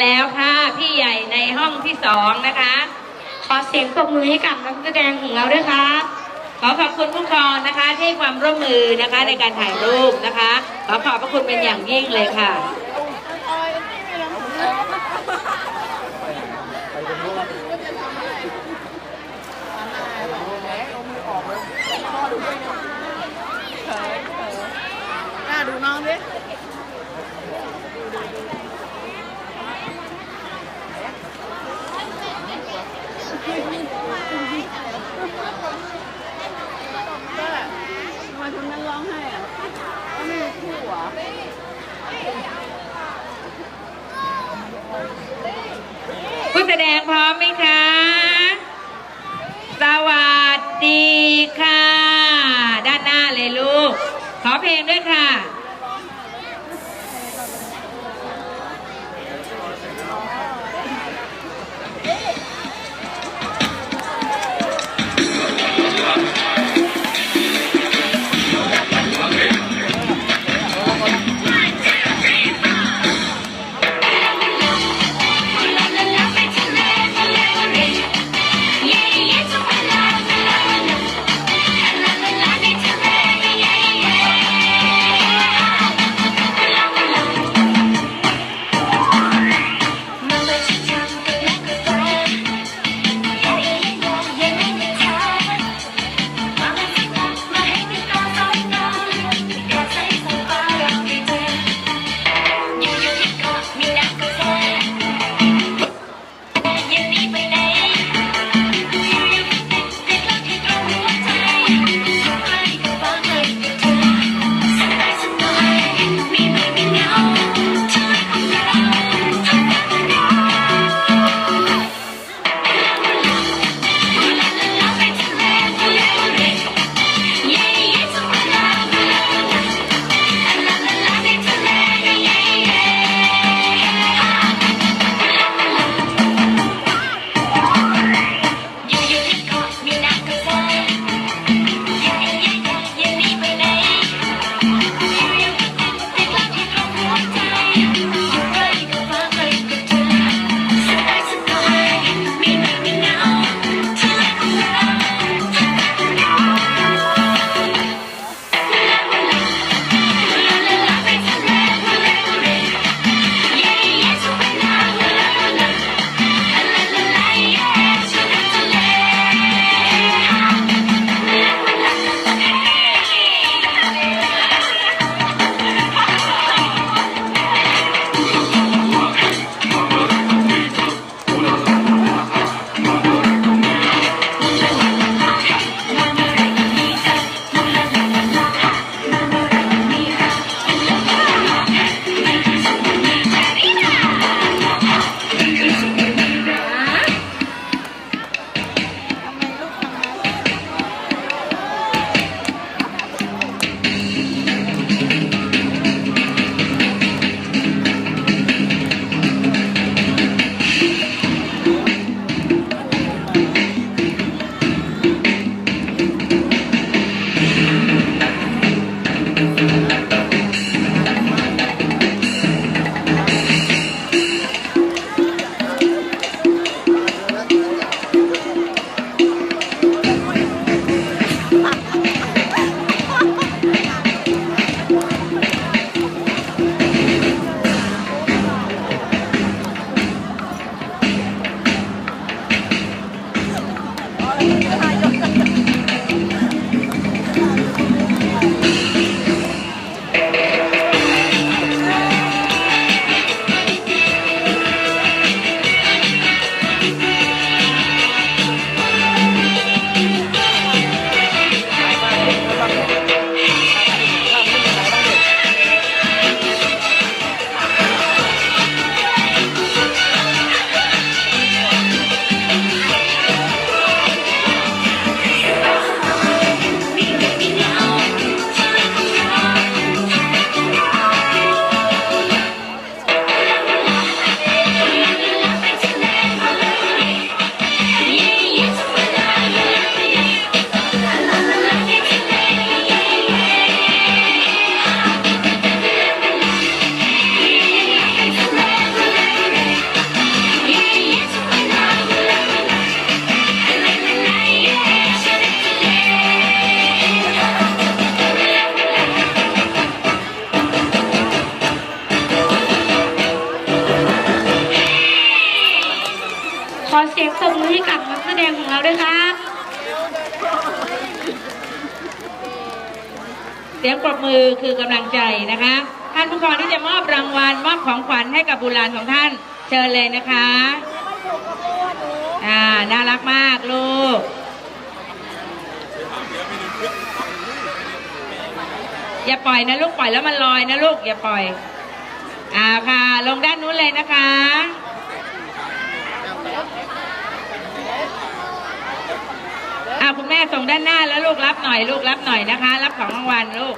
แล้วค่ะ พี่ใหญ่ในห้องที่สองนะคะ ขอเสียงปรบมือให้กับนักแสดงของเราด้วยครับ ขอขอบคุณผู้ครองนะคะที่ให้ความร่วมมือนะคะในการถ่ายรูปนะคะ ขอขอบพระคุณเป็นอย่างยิ่งเลยค่ะ น่าดูน้องดิ ทำไมคนนั้นร้องไห้อะก็ไม่มีคู่เหรอ ผู้ แสดงพร้อมไหมคะ สวัสดีค่ะ ด้านหน้าเลยลูก ขอเพลงด้วยค่ะ สียงปรบมือให้กับนักแสดงของเราด้วยครับ เสียงปรบมือคือกำลังใจนะคะท่านผู้กองที่จะมอบรางวัลมอบของขวัญให้กับบุรานของท่านเชิญเลยนะคะอ่าน่ารักมากลูกอย่าปล่อยนะลูกปล่อยแล้วมันลอยนะลูกอย่าปล่อยอ่าค่ะ ลงด้านนู้นเลยนะคะ อ่า คุณแม่ส่งด้านหน้าแล้วลูกรับหน่อยลูกรับหน่อยนะคะ รับของรางวัลลูก